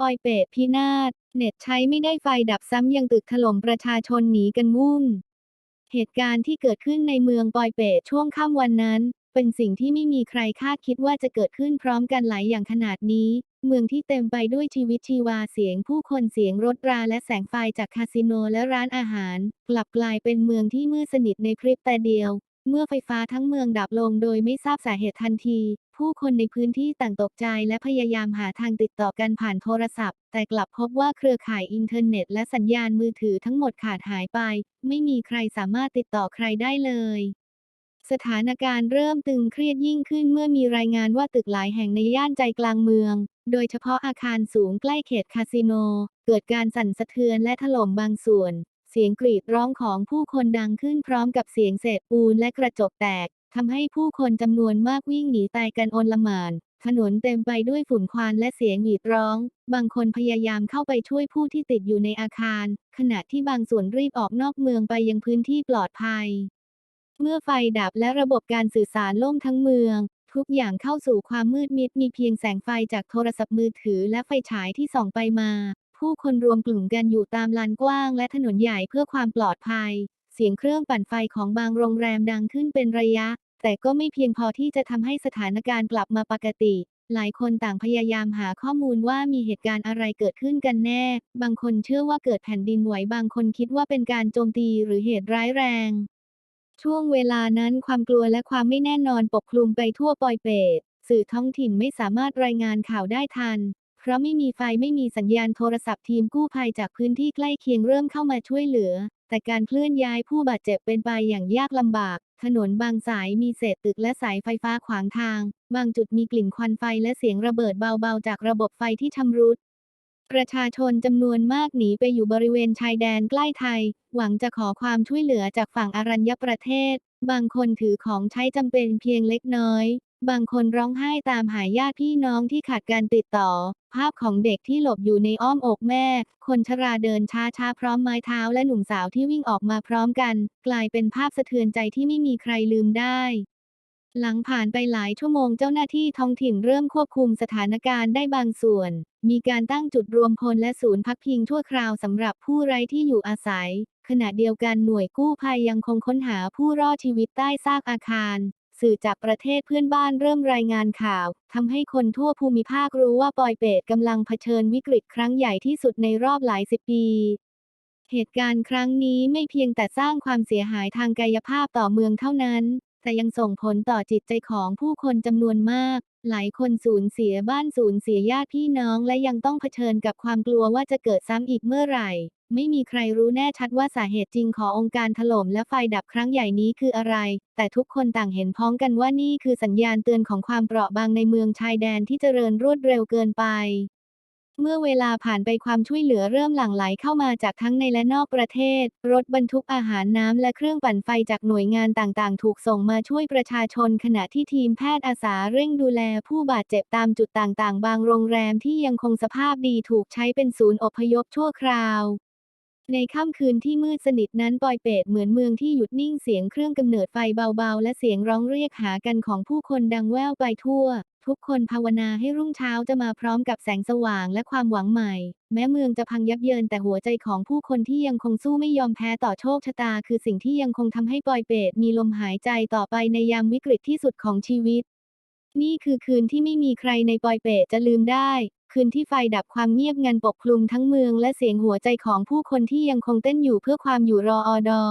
ปอยเปตพินาศ เน็ตใช้ไม่ได้ไฟดับซ้ำยังตึกถล่มประชาชนหนีกันวุ่น เหตุการณ์ที่เกิดขึ้นในเมืองปอยเปตช่วงค่ำวันนั้น เป็นสิ่งที่ไม่มีใครคาดคิดว่าจะเกิดขึ้นพร้อมกันหลายอย่างขนาดนี้ เมืองที่เต็มไปด้วยชีวิตชีวาเสียงผู้คนเสียงรถราและแสงไฟจากคาสิโนและร้านอาหาร กลับกลายเป็นเมืองที่มืดสนิทในพริบตาเดียว เมื่อไฟฟ้าทั้งเมืองดับลงโดยไม่ทราบสาเหตุทันที ผู้คนในพื้นที่ต่างตกใจและพยายามหาทางติดต่อกันผ่านโทรศัพท์ แต่กลับพบว่าเครือข่ายอินเทอร์เน็ต และสัญญาณมือถือทั้งหมดขาดหายไป ไม่มีใครสามารถติดต่อใครได้เลย สถานการณ์เริ่มตึงเครียดยิ่งขึ้นเมื่อมีรายงานว่าตึกหลายแห่งในย่านใจกลางเมือง โดยเฉพาะอาคารสูงใกล้เขตคาสิโน เกิดการสั่นสะเทือนและถล่มบางส่วน เสียงกรีดร้องของผู้คนดังขึ้นพร้อมกับเสียงเศษปูนและกระจกแตกทำให้ผู้คนจำนวนมากวิ่งหนีตายกันโอนละหมาน ถนนเต็มไปด้วยฝุ่นควันและเสียงหวีดร้อง บางคนพยายามเข้าไปช่วยผู้ที่ติดอยู่ในอาคาร ขณะที่บางส่วนรีบออกนอกเมืองไปยังพื้นที่ปลอดภัย เมื่อไฟดับและระบบการสื่อสารล่มทั้งเมือง ทุกอย่างเข้าสู่ความมืดมิดมีเพียงแสงไฟจากโทรศัพท์มือถือและไฟฉายที่ส่องไปมา ผู้คนรวมกลุ่มกันอยู่ตามลานกว้างและถนนใหญ่เพื่อความปลอดภัย เสียงเครื่องปั่นไฟของบางโรงแรมดังขึ้นเป็นระยะ แต่ก็ไม่เพียงพอที่จะทำให้สถานการณ์กลับมาปกติหลายคนต่างพยายามหาข้อมูลว่ามีเหตุการณ์อะไรเกิดขึ้นกันแน่ บางคนเชื่อว่าเกิดแผ่นดินไหว บางคนคิดว่าเป็นการโจมตีหรือเหตุร้ายแรง ช่วงเวลานั้นความกลัวและความไม่แน่นอนปกคลุมไปทั่วปอยเปตสื่อท้องถิ่นไม่สามารถรายงานข่าวได้ทัน เพราะไม่มีไฟไม่มีสัญญาณโทรศัพท์ทีมกู้ภัยจากพื้นที่ใกล้เคียงเริ่มเข้ามาช่วยเหลือ แต่การเคลื่อนย้ายผู้บาดเจ็บเป็นไปอย่างยากลำบาก ถนนบางสายมีเศษตึกและสายไฟฟ้าขวางทาง บางจุดมีกลิ่นควันไฟและเสียงระเบิดเบาๆ จากระบบไฟที่ชำรุด ประชาชนจำนวนมากหนีไปอยู่บริเวณชายแดนใกล้ไทย หวังจะขอความช่วยเหลือจากฝั่งอารัญญประเทศ บางคนถือของใช้จำเป็นเพียงเล็กน้อย บางคนร้องไห้ตามหาญาติพี่น้องที่ขาดการติดต่อ ภาพของเด็กที่หลบอยู่ในอ้อมอกแม่ คนชราเดินช้าๆพร้อมไม้เท้าและหนุ่มสาวที่วิ่งออกมาพร้อมกัน กลายเป็นภาพสะเทือนใจที่ไม่มีใครลืมได้ หลังผ่านไปหลายชั่วโมงเจ้าหน้าที่ท้องถิ่นเริ่มควบคุมสถานการณ์ได้บางส่วน มีการตั้งจุดรวมพลและศูนย์พักพิงชั่วคราวสำหรับผู้ไร้ที่อยู่อาศัย ขณะเดียวกันหน่วยกู้ภัยยังคงค้นหาผู้รอดชีวิตใต้ซากอาคาร สื่อจากประเทศเพื่อนบ้านเริ่มรายงานข่าวทำให้คนทั่วภูมิภาครู้ว่าปอยเปตกำลังเผชิญวิกฤตครั้งใหญ่ที่สุดในรอบหลายสิบปีเหตุการณ์ครั้งนี้ไม่เพียงแต่สร้างความเสียหายทางกายภาพต่อเมืองเท่านั้น แต่ยังส่งผลต่อจิตใจของผู้คนจำนวนมาก หลายคนสูญเสียบ้านสูญเสียญาติพี่น้องและยังต้องเผชิญกับความกลัวว่าจะเกิดซ้ำอีกเมื่อไหร่ ไม่มีใครรู้แน่ชัดว่าสาเหตุจริงขององค์การถล่มและไฟดับครั้งใหญ่นี้คืออะไร แต่ทุกคนต่างเห็นพ้องกันว่านี่คือสัญญาณเตือนของความเปราะบางในเมืองชายแดนที่เจริญรวดเร็วเกินไป เมื่อเวลาผ่านไปความช่วยเหลือเริ่มหลั่งไหลเข้ามาจากทั้งในและนอกประเทศ รถบรรทุกอาหารน้ำและเครื่องปั่นไฟจากหน่วยงานต่างๆ ถูกส่งมาช่วยประชาชน ขณะที่ทีมแพทย์อาสาเร่งดูแลผู้บาดเจ็บตามจุดต่างๆ บางโรงแรมที่ยังคงสภาพดีถูกใช้เป็นศูนย์อพยพชั่วคราว ในค่ำคืนที่มืดสนิทนั้นปอยเปตเหมือนเมืองที่หยุดนิ่งเสียงเครื่องกำเนิดไฟเบาๆ และเสียงร้องเรียกหากันของผู้คนดังแว่วไปทั่ว ทุกคนภาวนาให้รุ่งเช้าจะมาพร้อมกับแสงสว่างและความหวังใหม่ แม้เมืองจะพังยับเยินแต่หัวใจของผู้คนที่ยังคงสู้ไม่ยอมแพ้ต่อโชคชะตา คือสิ่งที่ยังคงทำให้ปอยเปตมีลมหายใจต่อไปในยามวิกฤตที่สุดของชีวิต นี่คือคืนที่ไม่มีใครในปอยเปจะลืมได้ คืนที่ไฟดับความเงียบงันปกคลุมทั้งเมืองและเสียงหัวใจของผู้คนที่ยังคงเต้นอยู่เพื่อความอยู่รออดอ